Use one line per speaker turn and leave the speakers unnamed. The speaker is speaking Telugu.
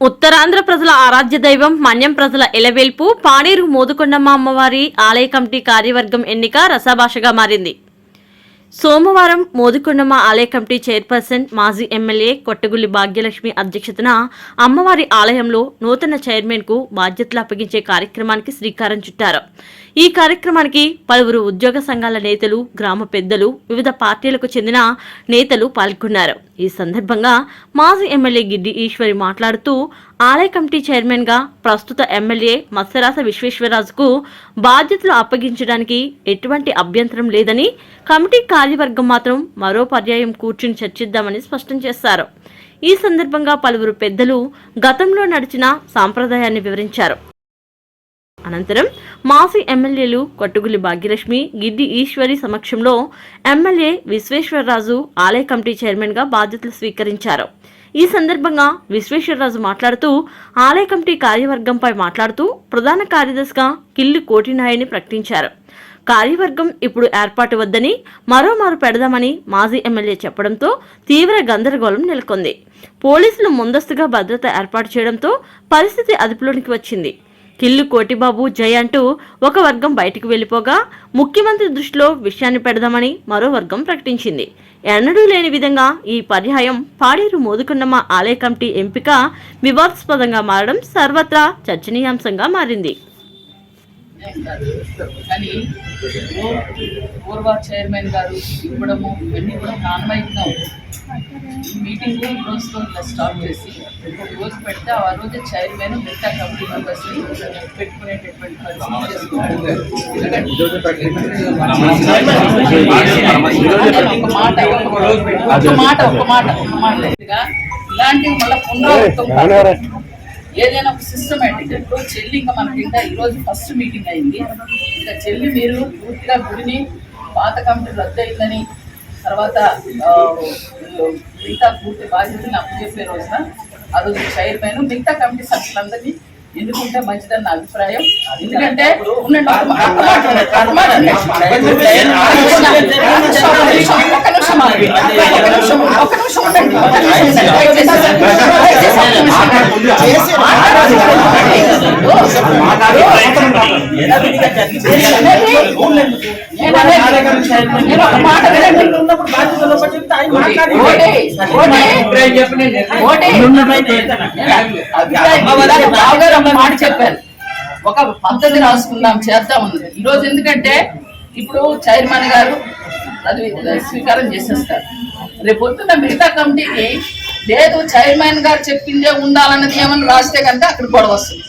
ఉత్తరాంధ్ర ప్రజల ఆరాధ్య దైవం మన్యం ప్రజల ఎలవేల్పు పాడేరు మోదుకొండమ్మ అమ్మవారి ఆలయ కమిటీ కార్యవర్గం ఎన్నిక రసాభాషగా మారింది. సోమవారం మోదుకొండమ్మ ఆలయ కమిటీ చైర్పర్సన్ మాజీ ఎమ్మెల్యే కొట్టగుల్లి భాగ్యలక్ష్మి అధ్యక్షతన అమ్మవారి ఆలయంలో నూతన చైర్మన్కు బాధ్యతలు అప్పగించే కార్యక్రమానికి శ్రీకారం చుట్టారు. ఈ కార్యక్రమానికి పలువురు ఉద్యోగ సంఘాల నేతలు గ్రామ పెద్దలు వివిధ పార్టీలకు చెందిన నేతలు పాల్గొన్నారు. ఈ సందర్భంగా మాజీ ఎమ్మెల్యే గిడ్డి ఈశ్వరి మాట్లాడుతూ ఆలయ కమిటీ చైర్మన్గా ప్రస్తుత ఎమ్మెల్యే మత్స్యరాస విశ్వేశ్వరరాజుకు బాధ్యతలు అప్పగించడానికి ఎటువంటి అభ్యంతరం లేదని కమిటీ కార్యవర్గం మాత్రం మరో పర్యాయం కూర్చుని చర్చిద్దామని స్పష్టం చేశారు. ఈ సందర్భంగా పలువురు పెద్దలు గతంలో నడిచిన సాంప్రదాయాన్ని వివరించారు. అనంతరం మాజీ ఎమ్మెల్యేలు కొట్టుగులి భాగ్యలక్ష్మి గిడ్డి ఈశ్వరి సమక్షంలో ఎమ్మెల్యే విశ్వేశ్వరరాజు ఆలయ కమిటీ చైర్మన్గా బాధ్యతలు స్వీకరించారు. ఈ సందర్భంగా విశ్వేశ్వరరాజు మాట్లాడుతూ ఆలయ కమిటీ కార్యవర్గంపై మాట్లాడుతూ ప్రధాన కార్యదర్శిగా కిల్లి కోటినాయని ప్రకటించారు. కార్యవర్గం ఇప్పుడు ఏర్పాటు వద్దని మరోమారు పెడదామని మాజీ ఎమ్మెల్యే చెప్పడంతో తీవ్ర గందరగోళం నెలకొంది. పోలీసులు ముందస్తుగా భద్రత ఏర్పాటు చేయడంతో పరిస్థితి అదుపులోనికి వచ్చింది. కిల్లు కోటిబాబు జై అంటూ ఒక వర్గం బయటకు వెళ్ళిపోగా ముఖ్యమంత్రి దృష్టిలో విషయాన్ని పెడదామని మరో వర్గం ప్రకటించింది. ఎన్నడూ లేని విధంగా ఈ పర్యాయం పాడేరు మోదుకున్నమ్మ ఆలయ కమిటీ ఎంపిక వివాదాస్పదంగా మారడం సర్వత్రా చర్చనీయాంశంగా మారింది.
కానీ పూర్వ చైర్మన్ గారు ఇవ్వడము ఇవన్నీ కూడా నాన్వైట్గా మీటింగ్ ఈ రోజుతో ఇలా స్టార్ట్ చేసి ఒక రోజు పెడితే ఆ రోజు చైర్మన్ మిగతా కమిటీ మెంబర్స్ని పెట్టుకునేటటువంటి పరిస్థితి ఒక మాట ఒక మాట ఒక మాట. ఒక మాట ఇలాంటివి మళ్ళీ పునరావృతం ఏదైనా ఒక సిస్టమేటిక్ ఇప్పుడు చెల్లి ఇంకా మనకి ఇంకా ఈరోజు ఫస్ట్ మీటింగ్ అయింది. ఇంకా చెల్లి మీరు పూర్తిగా గుడిని పాత కమిటీ రద్దు అయిందని తర్వాత మిగతా పూర్తి బాధ్యతని అప్పచెప్పే రోజున ఆ రోజు చైర్మన్ మిగతా కమిటీ సభ్యులందరినీ ఎన్నుకుంటే మంచిదని నా అభిప్రాయం. ఎందుకంటే ఉండండి, మాట, చెప్పారు ఒక పద్ధతి రాసుకుందాం చేద్దాం ఈ రోజు ఎందుకంటే ఇప్పుడు చైర్మన్ గారు అది స్వీకారం చేసేస్తారు. రేపొద్దున మిగతా కమిటీకి లేదు చైర్మన్ గారు చెప్పిందే ఉండాలన్నది ఏమన్నా రాస్తే కనుక అక్కడ గొడవ వస్తుంది.